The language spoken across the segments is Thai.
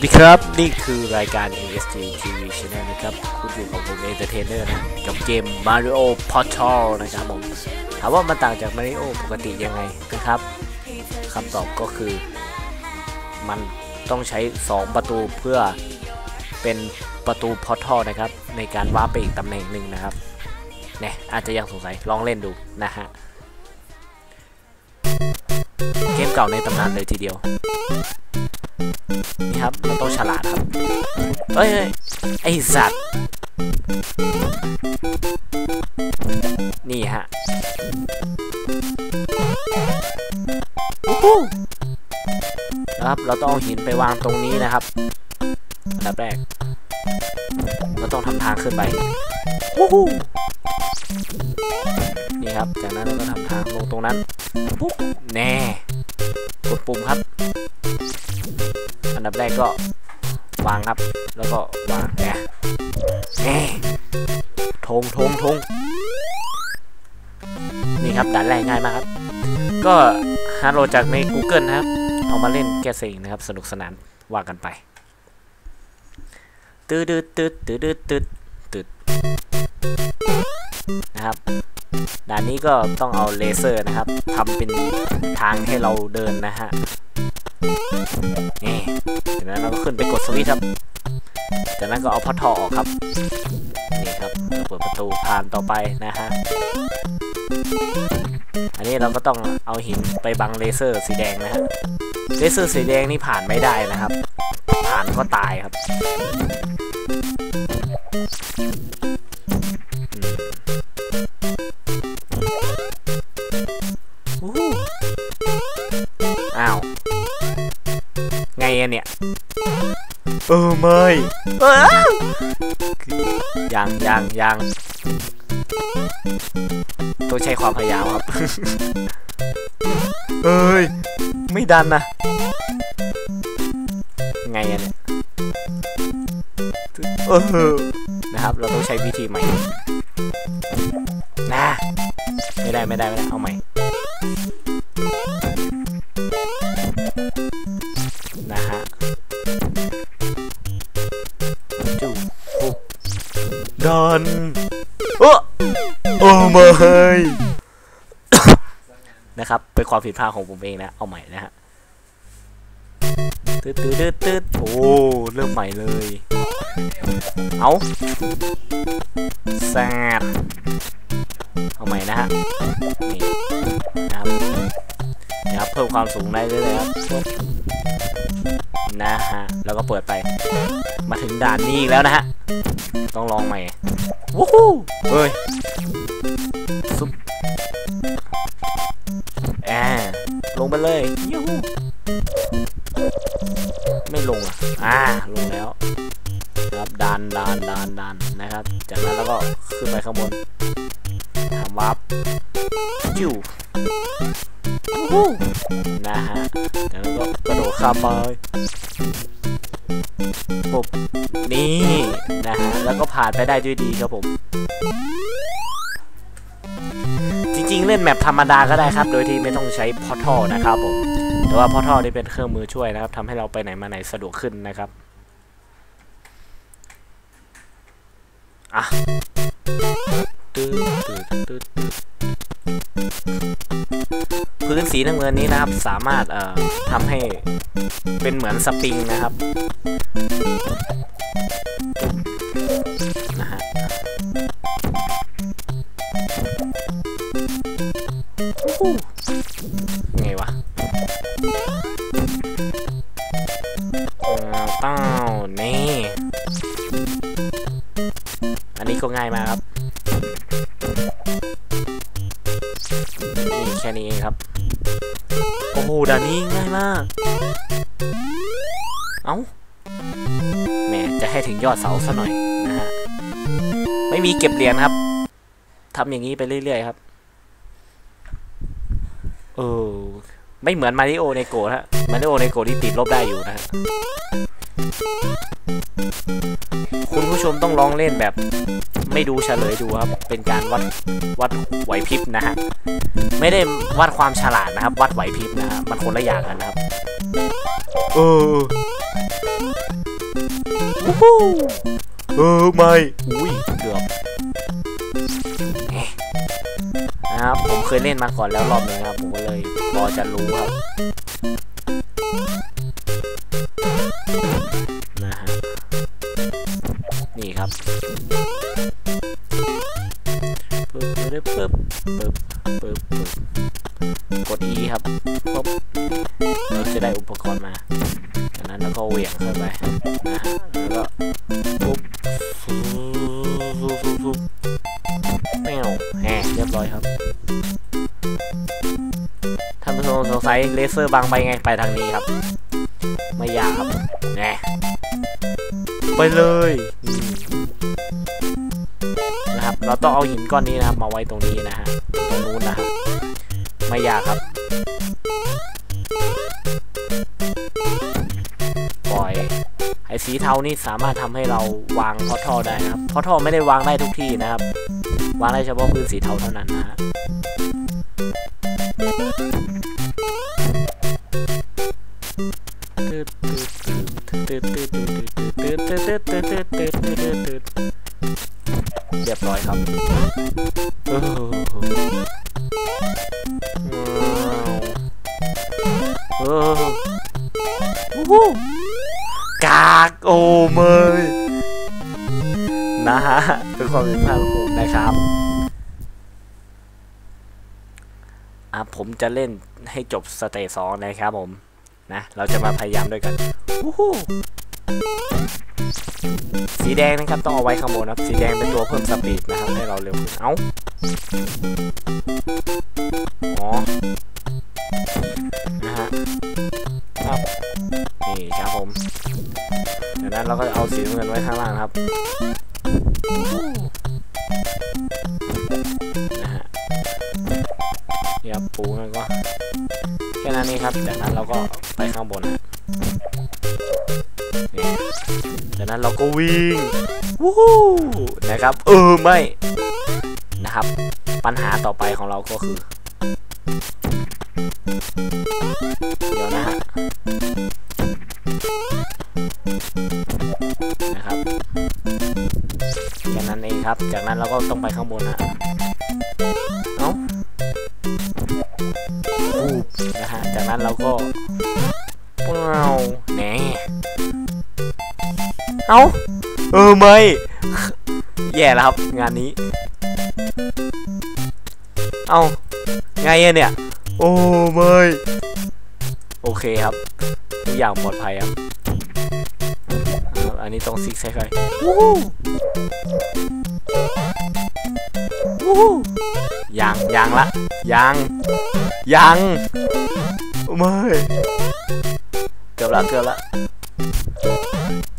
วัสดีครับ นี่คือรายการ USG TV Channel นะครับ คุณอยู่กับผมเอนเตอร์เทนเนอร์นะ กับเกม Mario Portal นะครับผม ถามว่ามันต่างจาก Mario ปกติยังไงนะครับคำตอบก็คือ มันต้องใช้ 2 ประตูเพื่อเป็นประตู Portal นะครับ ในการวาไปอีกตำแหน่งหนึ่งนะครับเนี่ยอาจจะยังสงสัยลองเล่นดูนะฮะ เกมเก่าในตำนานเลยทีเดียว นี่ครับเราต้องฉลาดครับเฮ้ยไอสัตว์ นี่ฮะครับ เราต้องเอาหินไปวางตรงนี้นะครับอันดับแรก เราต้องทำทางขึ้นไปวู้ฮู้นี่ครับ จากนั้นเราก็ทำทางลงตรงนั้นปุ๊บแน่ กดปุ่มครับ ดับแรกก็วางครับ แล้วก็วางเนี่ยแหมทงทงทงนี่ครับด่านแรกง่ายมากครับ ก็ฮาร์โหลดจากใน Google นะครับ เอามาเล่นแก้เสงนะครับ สนุกสนานว่ากันไปตืดตืดตืดตืดตืดตืดตืดนะครับด่านนี้ก็ต้องเอาเลเซอร์นะครับทำเป็นทางให้เราเดินนะฮะ นี่จากนั้นเราก็ขึ้นไปกดสวิตช์ครับ จากนั้นก็เอาพัดทอออกครับ นี่ครับเปิดประตูผ่านต่อไปนะฮะ อันนี้เราก็ต้องเอาหินไปบังเลเซอร์สีแดงนะฮะ เลเซอร์สีแดงนี่ผ่านไม่ได้นะครับ ผ่านก็ตายครับ เนี่ย เออไม่เอ้ายังยังยังต้องใช้ความพยายามครับ เอ้ย ไม่ดันนะ ไงอะเนี่ยเออนะครับ เราต้องใช้วิธีใหม่นะไม่ได้ไม่ได้ไม่ได้ เอาใหม่ันโอ้โอ้ไม่นะครับเป็นความผิดพลาดของผมเองนะเอาใหม่นะฮะตืดตืดตืดตืดโอ้เริ่มใหม่เลย เอาแซดเอาใหม่นะฮะนี่นะครับนะครับเพิ่มความสูงได้เลยๆครับ นะฮะ แล้วก็เปิดไป มาถึงด่านนี้อีกแล้วนะฮะ ต้องลองใหม่วู้ฮู้เฮ้ยซุปแอบลงไปเลยยูฮูไม่ลงอะ อ่า ลงแล้วนะครับดันดันดันดันนะครับ จากนั้นแล้วก็ขึ้นไปข้างบนทำวับจิ้ววู้ฮู้ นะฮะจากนั้นก็กระโดดข้ามไปปุ๊บนี่นะฮะแล้วก็ผ่านไปได้ด้วยดีครับผม จริงๆ เล่นแมปธรรมดาก็ได้ครับ โดยที่ไม่ต้องใช้พอทัลนะครับผม แต่ว่าพอทัลนี่เป็นเครื่องมือช่วยนะครับทำให้เราไปไหนมาไหนสะดวกขึ้นนะครับอะ ตืดตืดตืดพื้นสีน้ำเงินนี้นะครับ สามารถเอ่อทำให้เป็นเหมือนสปริงนะครับ ค่นี้เองครับ โอ้โหด่านนี้ง่ายมาก เอ้าแหมจะให้ถึงยอดเสาซะหน่อยนะฮะ ไม่มีเก็บเหรียญครับทำอย่างนี้ไปเรื่อยๆครับ เออ ไม่เหมือนมาริโอในโกะฮะ มาริโอในโกะที่ติดลบได้อยู่นะฮะ คุณผู้ชมต้องลองเล่นแบบ ไม่ดูเฉลยดูครับ เป็นการวัดวัดไหวพริบนะฮะ ไม่ได้วัดความฉลาดนะครับ วัดไหวพริบนะฮะมันคนละอย่างกันนะครับ เออวู้ฮู้เออไม่อุ้ยเกือบเอ๊ะนะครับผมเคยเล่นมาก่อนแล้วรอบหนึงครับผมก็เลยพอจะรู้ครับ ปึ๊บปึ๊บปึ๊บปึ๊บปึ๊บกด E ครับปุ๊บเราจะได้อุปกรณ์มาจากนั้นแล้วก็เหวี่ยงเข้าไปแล้วก็ปุ๊บฟูฟูฟูฟูแมวแหมเรียบร้อยครับท่านผู้ชมสงสัยเลเซอร์บางไปไงไปทางนี้ครับ ไม่ยากครับแหน่ไปเลย เราต้องเอาหินก้อนนี้นะครับ มาไว้ตรงนี้นะฮะตรงนู้นนะครับ ไม่ยากครับ ปล่อย ไอ้สีเทานี่สามารถทำให้เราวางพอท่อได้นะครับพอท่อไม่ได้วางได้ทุกที่นะครับ วางได้เฉพาะพื้นสีเทาเท่านั้นนะฮะ โอ้โหกากโอเมยนะฮะเป็นความผิดพลาดของผมนะครับอะผมจะเล่นให้จบสเตจสองนะครับผมนะเราจะมาพยายามด้วยกันวู้ฮู้สีแดงนะครับต้องเอาไว้ข้างบนนะครับ สีแดงเป็นตัวเพิ่มสปีดนะครับให้เราเร็วขึ้นเอ้า อ๋อนะฮะครับนี่ครับผมจากนั้นเราก็เอาสีน้ำเงินไว้ข้างล่างครับนะฮะเดี๋ยวปูมันก็แค่นั้นเองครับ จากนั้นเราก็ไปข้างบนนะจากนั้นเราก็วิ่งวู้ฮู้นะครับเออไม่ นะครับ ปัญหาต่อไปของเราก็คือ เดี๋ยวนะฮะนะครับแค่นั้นเองครับ จากนั้นเราก็ต้องไปข้างบนนะเอ้าปูบนะฮะ จากนั้นเราก็เปล่าแหนเอ้าเออไม่ แย่แล้วครับ งานนี้ เอ้าไงอะเนี่ย โอ้ไม่โอเคครับทุกอย่างปลอดภัยครับ อันนี้ต้องซิกแซกไปวู้ฮู้วู้ฮู้ยังยังละยังยังไม่เกือบละเกือบละ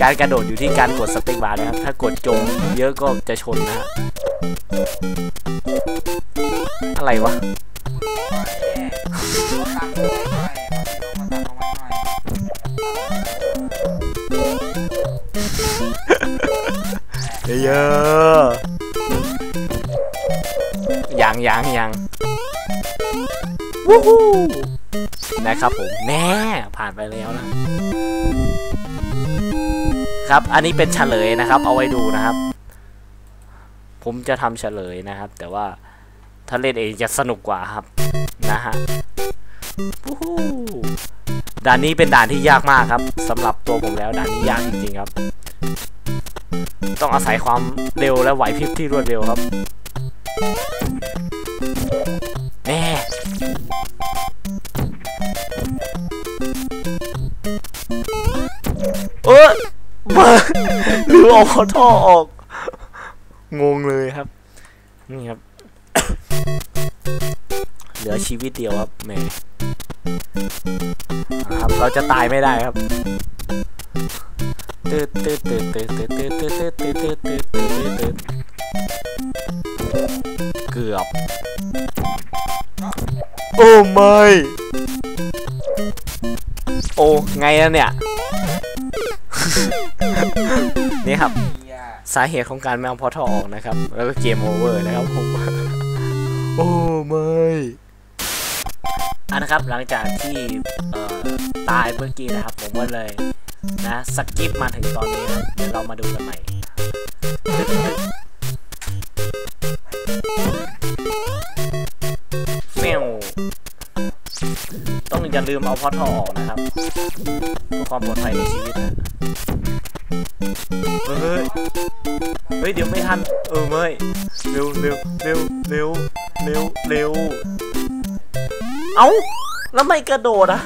การกระโดดอยู่ที่การกดสเปคบาร์นะครับ ถ้ากดจมเยอะก็จะชนนะฮะ อะไรวะเยอะยังยังยังวู้ฮู้นะครับผมแน่ผ่านไปแล้วนะ ครับอันนี้เป็นเฉลยนะครับ เอาไว้ดูนะครับ ผมจะทำเฉลยนะครับ แต่ว่า ถ้าเล่นเองจะสนุกกว่าครับ นะฮะด่านนี้เป็นด่านที่ยากมากครับสำหรับตัวผมแล้วด่านนี้ยากจริงๆครับ ต้องอาศัยความเร็วและไหวพริบที่รวดเร็วครับแน่เออหรือเอาท่อออก งงเลยครับ นี่ครับ ลือชีวิตเดียวครับแหม่ครับเราจะตายไม่ได้ครับตืดตืดตืดตืดตืดตืดตืดตืดตืดตืดตืดตืดตืดเกือบโอ้ไม่โอ้ไงอะเนี่ย นี่ครับ สาเหตุของการไม่เอาพอทอออกนะครับ แล้วก็เกมโอเวอร์นะครับผม โอ้ไม่ อันนะครับหลังจากที่ตายเมื่อกี้นะครับ ผมก็เลยนะสกิปมาถึงตอนนี้ครับเดี๋ยวเรามาดูกันใหม่เมวต้องอย่าลืมเอาพอทอออกนะครับเพื่อความปลอดภัยในชีวิตนะเฮ้ย เฮ้ย เดี๋ยวไม่ทัน เออไม่เร็วเร็วเร็วเร็วเร็วเร็ว เอ้า แล้วไม่กระโดดอะ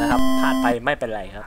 นะครับผ่านไปไม่เป็นไรครับ